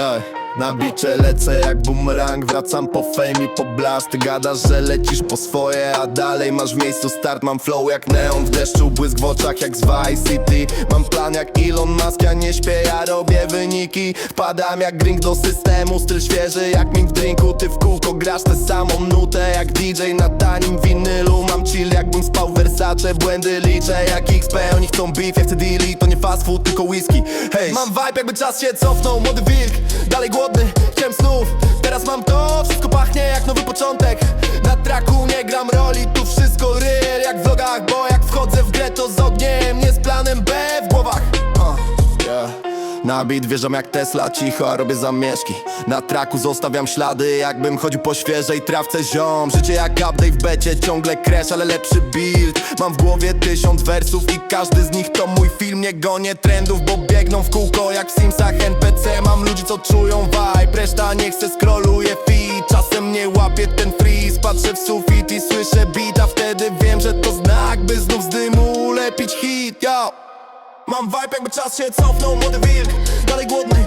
Ej, na bicze lecę jak bumerang Wracam po fame i po blast. Gadasz, że lecisz po swoje A dalej masz w miejscu start. Mam flow jak neon w deszczu Błysk w oczach jak z Vice City. Mam plan jak Elon Musk Ja nie śpię, ja robię wyniki. Wpadam jak drink do systemu Styl świeży jak mint w drinku. Ty w kółko grasz tę samą nutę Jak DJ na tanim Mam chill jakbym spał Versace. Błędy liczę jak XP Oni chcą beef, ja chcę deali. To nie fast food, tylko whisky. Hej, mam vibe jakby czas się cofnął. Młody wilk, dalej głodny Chciałem snów, teraz mam to Wszystko pachnie jak nowy początek. Na traku nie gram roli Na beat wjeżdżam jak Tesla, cicho, robię zamieszki. Na traku zostawiam ślady, jakbym chodził po świeżej trawce ziom. Życie jak update w becie, ciągle crash, ale lepszy build. Mam w głowie tysiąc wersów i każdy z nich to mój film. Nie gonię trendów, bo biegną w kółko jak w Simsach NPC Mam ludzi, co czują vibe, reszta nie chce scrolluje feed. Czasem mnie łapie ten freeze, patrzę w sufit i słyszę beat A wtedy wiem, że to znak, by znów z dymu ulepić hit, yo Mam vibe jakby czas się cofnął, młody wilk. Dalej głodny,